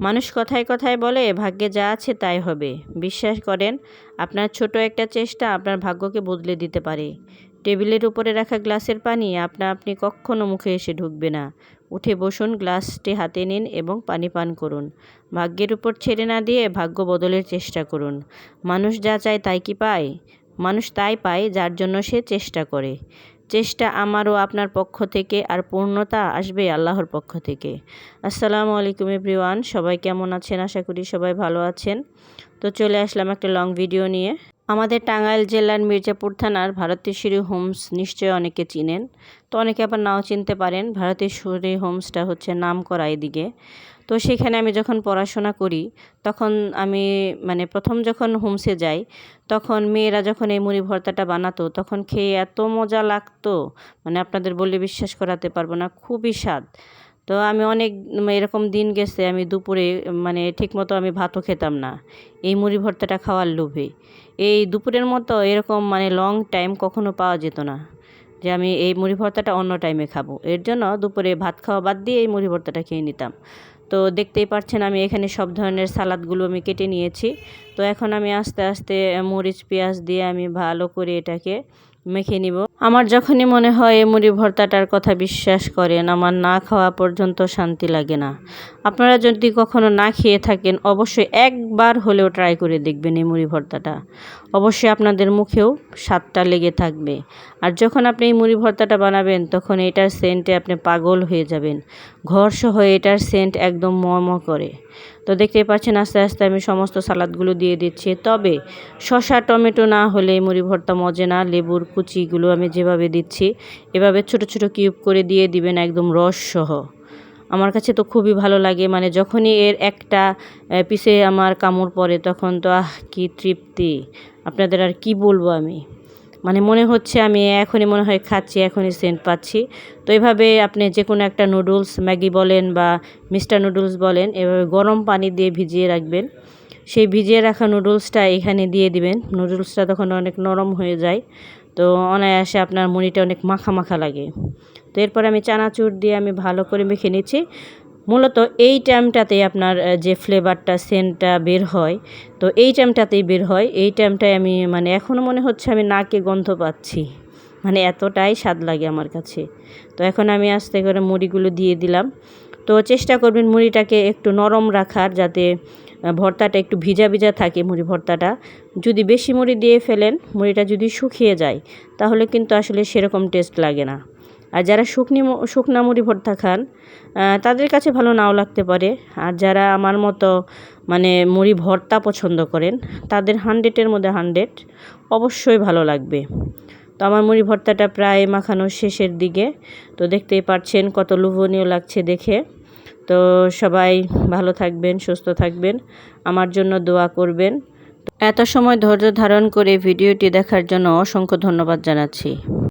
মানুষ কথায় কথায় বলে, ভাগ্যে যা আছে তাই হবে। বিশ্বাস করেন, আপনার ছোট একটা চেষ্টা আপনার ভাগ্যকে বদলে দিতে পারে। টেবিলের উপরে রাখা গ্লাসের পানি আপনা আপনি কখনো মুখে এসে ঢুকবে না। উঠে বসুন, গ্লাসটি হাতে নিন এবং পানি পান করুন। ভাগ্যের উপর ছেড়ে না দিয়ে ভাগ্য বদলের চেষ্টা করুন। মানুষ যা চায় তাই কি পায়? মানুষ তাই পায় যার জন্য সে চেষ্টা করে। চেষ্টা আমারও আপনার পক্ষ থেকে আর পূর্ণতা আসবে আল্লাহর পক্ষ থেকে। আসসালামু আলাইকুম এভরিওয়ান, সবাই কেমন আছেন? আশা করি সবাই ভালো আছেন। তো চলে আসলাম একটা লং ভিডিও নিয়ে। আমাদের টাঙ্গাইল জেলার মির্জাপুর থানার ভারতেশ্বরী হোমস নিশ্চয়ই অনেকে চিনেন। তো অনেকে আবার নাও চিনতে পারেন ভারতেশ্বরী হোমসটা হচ্ছে নাম করা এদিকে। তো সেখানে আমি যখন পড়াশোনা করি, তখন আমি মানে প্রথম যখন হোমসে যাই, তখন মেয়েরা যখন এই মুড়ি ভর্তাটা বানাতো, তখন খেয়ে এত মজা লাগতো। মানে আপনাদের বলে বিশ্বাস করাতে পারব না, খুবই স্বাদ। তো আমি অনেক এরকম দিন গেছে, আমি দুপুরে মানে ঠিকমতো আমি ভাতও খেতাম না। এই মুড়ি ভর্তাটা খাওয়ার লোভে। এই দুপুরের মতো এরকম মানে লং টাইম কখনো পাওয়া যেত না যে আমি এই মুড়ি ভর্তাটা অন্য টাইমে খাব। এর জন্য দুপুরে ভাত খাওয়া বাদ দিয়ে এই মুড়ি ভর্তাটা খেয়ে নিতাম। তো দেখতেই পাচ্ছেন আমি এখানে সব ধরনের সালাদগুলো আমি কেটে নিয়েছি। তো এখন আমি আস্তে আস্তে মরিচ, পেঁয়াজ দিয়ে আমি ভালো করে এটাকে মেখে নিব। আমার যখনই মনে হয় এই মুড়ি ভর্তাটার কথা বিশ্বাস করেন, আমার না খাওয়া পর্যন্ত শান্তি লাগে না। আপনারা যদি কখনো না খেয়ে থাকেন, অবশ্যই একবার হলেও ট্রাই করে দেখবেন এই মুড়ি ভর্তাটা। অবশ্যই আপনাদের মুখেও স্বাদটা লেগে থাকবে। আর যখন আপনি এই মুড়ি ভর্তাটা বানাবেন, তখন এটার সেন্টে আপনি পাগল হয়ে যাবেন। ঘরসহ এটার সেন্ট একদম মম করে। তো দেখতেই পাচ্ছেন, আস্তে আস্তে আমি সমস্ত সালাদগুলো দিয়ে দিচ্ছি। তবে শশা টমেটো না হলে মুড়ি ভর্তা মজে না, লেবুর কুচিগুলো আমি যেভাবে দিচ্ছি, এভাবে ছোট ছোট কিউব করে দিয়ে দিবেন একদম রস সহ আমার কাছে তো খুবই ভালো লাগে মানে যখনই এর একটা পিসে আমার কামড় পড়ে তখন তো আহ, কি তৃপ্তি। আপনাদের আর কি বলব আমি? মানে মনে হচ্ছে আমি এখনই মনে হয় খাচ্ছি, এখনই সেন্ট পাচ্ছি। তো এভাবে আপনি যে কোনো একটা নুডলস ম্যাগি বলেন বা মিস্টার নুডলস বলেন, এভাবে গরম পানি দিয়ে ভিজিয়ে রাখবেন। সেই ভিজিয়ে রাখা নুডলসটা এখানে দিয়ে দিবেন। নুডলসটা তখন অনেক নরম হয়ে যায়, তো অনায়াসে আপনার মুড়িটা অনেক মাখা মাখা লাগে। তো এরপর আমি চানাচুর দিয়ে আমি ভালো করে মেখে নিচ্ছি। মূলত এই টাইমটাতে আপনার যে ফ্লেভারটা, সেন্টটা বের হয়, তো এই টাইমটাতেই বের হয়। এই টাইমটায় আমি মানে এখনও মনে হচ্ছে আমি নাকে গন্ধ পাচ্ছি। মানে এতটাই স্বাদ লাগে আমার কাছে। তো এখন আমি আস্তে করে মুড়িগুলো দিয়ে দিলাম। তো চেষ্টা করবেন মুড়িটাকে একটু নরম রাখার যাতে ভর্তাটা একটু ভিজা ভিজা থাকে মুড়ি ভর্তাটা। যদি বেশি মুড়ি দিয়ে ফেলেন, মুড়িটা যদি শুকিয়ে যায়, তাহলে কিন্তু আসলে সেরকম টেস্ট লাগে না। আর যারা শুকনি শুকনা মুড়ি ভর্তা খান তাদের কাছে ভালো নাও লাগতে পারে। আর যারা আমার মতো মানে মুড়ি ভর্তা পছন্দ করেন, তাদের হান্ড্রেডের মধ্যে হান্ড্রেড অবশ্যই ভালো লাগবে। তো আমার মুড়ি ভর্তাটা প্রায় মাখানো শেষের দিকে। তো দেখতেই পাচ্ছেন কত লোভনীয় লাগছে দেখে। তো সবাই ভালো থাকবেন, সুস্থ থাকবেন। আমার জন্য দোয়া করবেন। এত সময় ধৈর্য ধারণ করে ভিডিওটি দেখার জন্য অসংখ্য ধন্যবাদ জানাচ্ছি।